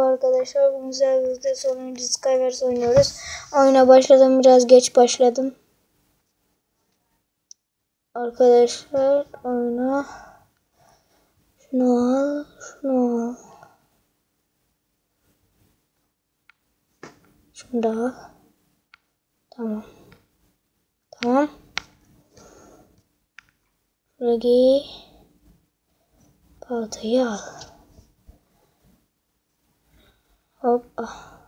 Merhaba arkadaşlar. Bugün sizlerle sonuncu Skywars oynuyoruz. Oyuna başladım. Biraz geç başladım. Arkadaşlar oyuna şunu al, şunu al. Şunu da al. Tamam. Tamam. Şurayı baltayı al. Hop. ah.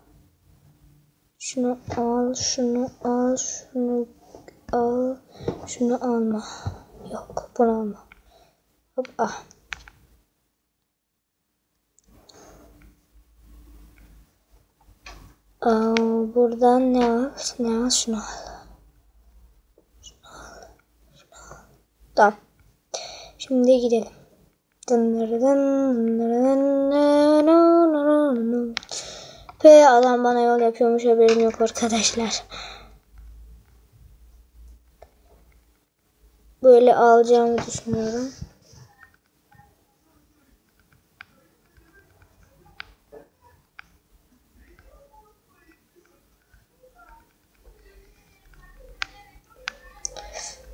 Şunu al, şunu al, şunu al, şunu alma. Yok, bunu alma. Hop. Ah. Aa, buradan ne al? Ne al? Şunu al. Şunu al. Şunu al. Tamam. Şimdi gidelim. Ve adam bana yol yapıyormuş haberim yok arkadaşlar. Böyle alacağımı düşünüyorum.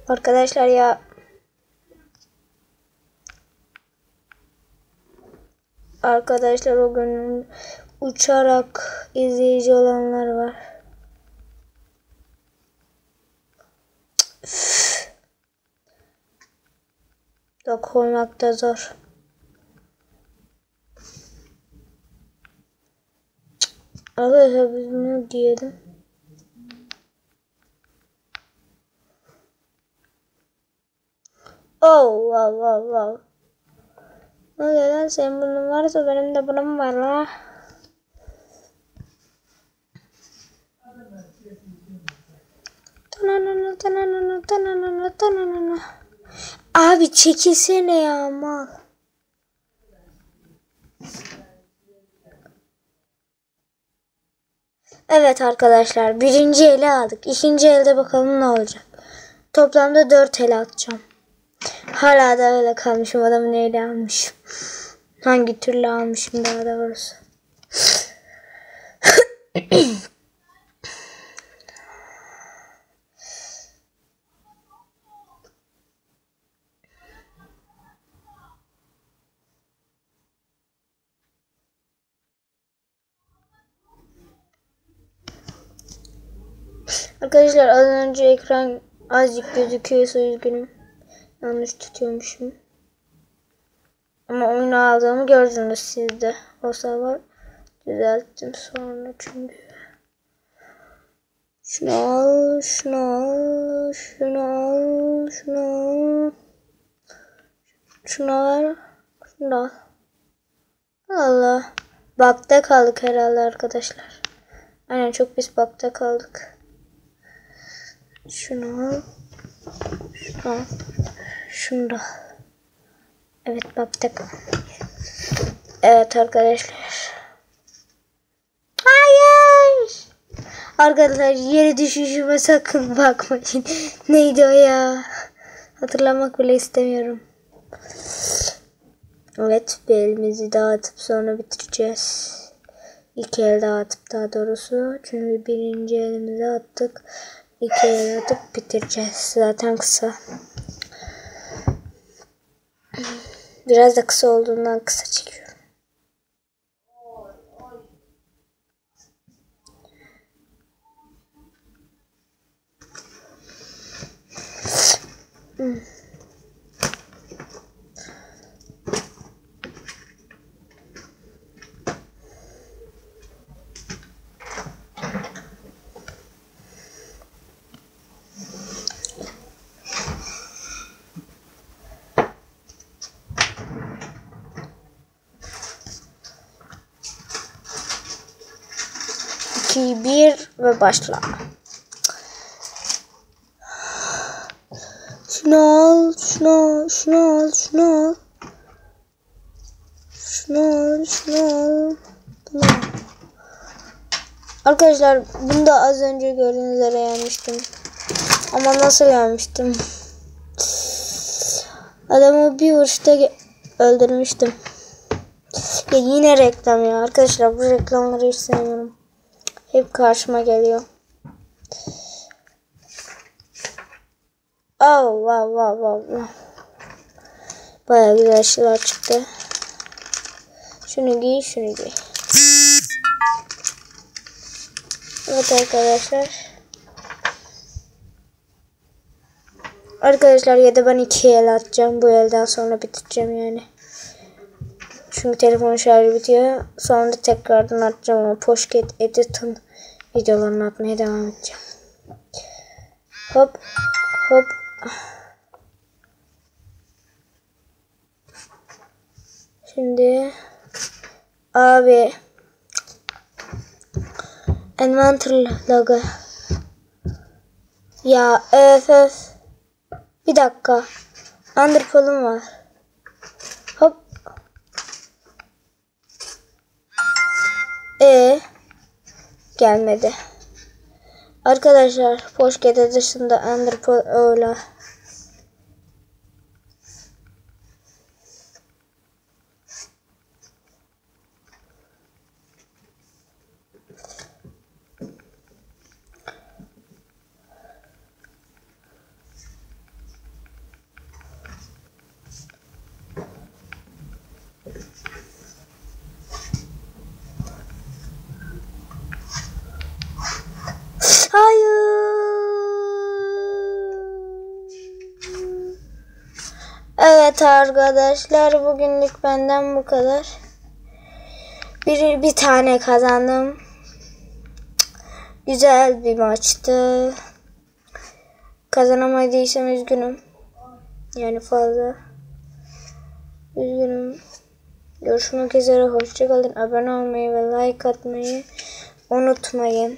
Arkadaşlar ya Arkadaşlar o gün uçarak izleyici olanlar var. Da koymak da zor. Arkadaşlar biz bunu diyelim. Oh wow wow wow. Ne lan senin bunun varsa benim de bunun var la. Abi çekilsene ya mal. Evet arkadaşlar birinci ele aldık. İkinci elde bakalım ne olacak. Toplamda dört ele atacağım. Hala da öyle kalmışım. Adamı neyle almışım. Hangi türlü almışım daha doğrusu. Arkadaşlar az önce ekran azıcık gözüküyorsa üzgünüm. Yanlış tutuyormuşum. Ama oyunu aldığımı gördünüz siz de. O sabah düzelttim sonra çünkü. Şunu al, şunu al, şunu al, şunu al. Şunu al, şunu al. Allah. Bakta kaldık herhalde arkadaşlar. Aynen çok pis bakta kaldık. Şunu. Şunu. Şunu da. Evet baktık. Evet arkadaşlar. Hayır. Arkadaşlar yere düşüşüme sakın bakmayın. Neydi o ya? Hatırlamak bile istemiyorum. Evet bir elimizi dağıtıp sonra bitireceğiz. İki el dağıtıp daha doğrusu. Çünkü birinci elimizi attık. İki el atıp bitireceğiz. Zaten kısa. Biraz da kısa olduğundan kısa çekiyorum. Hmm. İki, bir ve başla. Şunu al, şunu al, şunu al, şunu al. Şunu al, şunu al. Tamam. Arkadaşlar bunu da az önce gördüğünüz üzere yenmiştim. Ama nasıl yenmiştim? Adamı bir vuruşta öldürmüştüm. Ya yine reklam ya. Arkadaşlar bu reklamları hiç sevmiyorum. Hep karşıma geliyor. Oh wow wow wow. wow. Baya güzel şeyler çıktı. Şunu giy, şunu giy. Evet arkadaşlar. Arkadaşlar ya da ben iki el atacağım. Bu elden sonra bitireceğim yani. Çünkü telefon şarjı bitiyor. Sonra da tekrardan atacağım ama Pocket Edit'in videolarını atmaya devam edeceğim. Hop hop. Şimdi abi Inventor logo. Ya öf öf. Bir dakika. Underpol'um var. Gelmedi. Arkadaşlar Poşkete dışında Underpol öyle. Hayır. Evet arkadaşlar bugünlük benden bu kadar. Bir, bir tane kazandım. Güzel bir maçtı. Kazanamadıysam üzgünüm. Yani fazla. Üzgünüm. Görüşmek üzere. Hoşçakalın. Abone olmayı ve like atmayı unutmayın.